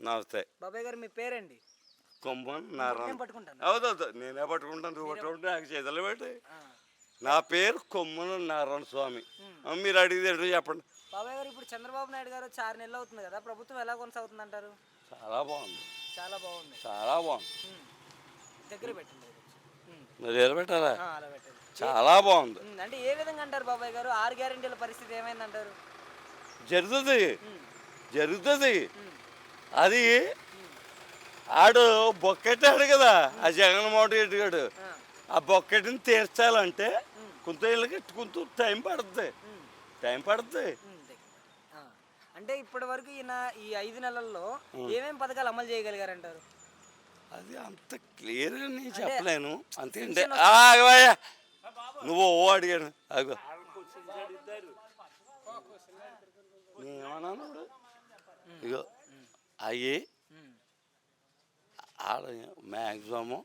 నమస్తే బాబాయ్ గారు మీ పేరండి? కొమ్మన్ నారాయణ. పట్టుకుంటాను? అవుదవుదు నేనే పట్టుకుంటాను నువ్వు పట్టుకుంటే నాకు చేతులు పెట్టి. నా పేరు కొమ్మన నారాయణ స్వామి. మీరు అడిగితే ఏంటో చెప్పండి. బాబాయ్ గారు ఇప్పుడు చంద్రబాబు నాయుడు గారు ఆరు నెలలు అవుతుంది కదా ప్రభుత్వం ఎలా కొనసాగుతుంది అంటారు చాలా బాగుంది. చాలా బాగుంది. చాలా బాగుంది. దగ్గర పెట్టండి. మీరు పెట్టారా పెట్టండి. చాలా బాగుంది. అంటే ఏ విధంగా అంటారు బాబాయ్ గారు? ఆరు గ్యారెంటీల పరిస్థితి ఏమైందంటారు? జరుగుతుంది. ఉమ్. జరుగుతుంది. ఉమ్. అది ఆడు బొక్కెట్టాడు కదా ఆ జగన్మోహన్ రెడ్డి గారు ఆ. బొక్కెట్ని తీర్చాలంటే కొంత ఇళ్ళకి కొంత టైం పడుతుంది. టైం పడుతుంది. అంటే ఇప్పటి వరకు ఈయన ఈ ఐదు నెలల్లో ఏమేం పథకాలు అమలు చేయగలిగారంటారు? అది అంత క్లియర్గా నేను చెప్పలేను. అంతేంటే ఆగవయ్యా. నువ్వు ఓ అడిగాను. అగో నేనేమన్నాను ఇప్పుడు? ఇగో అయ్యి ఉమ్. ఆడ మ్యాక్సిమము.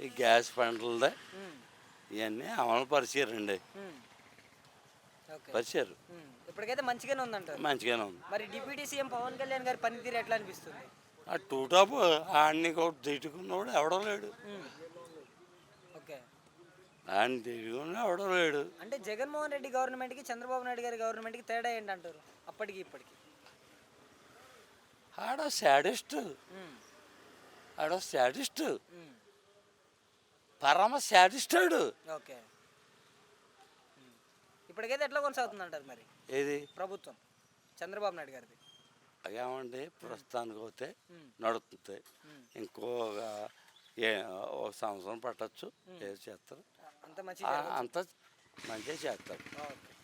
ఈ గ్యాస్ పంటలదే. ఇవన్నీ అమలు పరిచారండి. పరిచారు. ఇప్పటికైతే మంచిగానే ఉందంటారు. మంచిగానే ఉంది. మరి డిప్యూటీ సీఎం పవన్ కళ్యాణ్ గారి పనితీరు ఎట్లా అనిపిస్తుంది? ఆ టూ టాప్ ఆడిని ఒకటి తిట్టుకున్నవాడు ఎవడో లేడు. ఆడిని తిట్టుకున్న ఎవడో లేడు. అంటే జగన్మోహన్ రెడ్డి గవర్నమెంట్కి చంద్రబాబు నాయుడు గారి గవర్నమెంట్కి తేడా ఏంటంటారు? అప్పటికి ఇప్పటికి. ఆడ శాడిస్ట్. ఆడ శాడిస్ట్. పరమ శాడిస్ట్ ఆడు ఓకే. ఇప్పటికైతే ఎట్లా కొనసాగుతుంది అంటారు మరి? ఏది? ప్రభుత్వం. చంద్రబాబు నాయుడు గారిది. ఏమంటే ప్రస్తుతానికి పోతే ఉమ్. ఇంకొక ఏ ఒక సంవత్సరం పట్టచ్చు ఏది చేస్తారు? అంత మంచి అంతా మంచిగా చేస్తారు. ఓకే.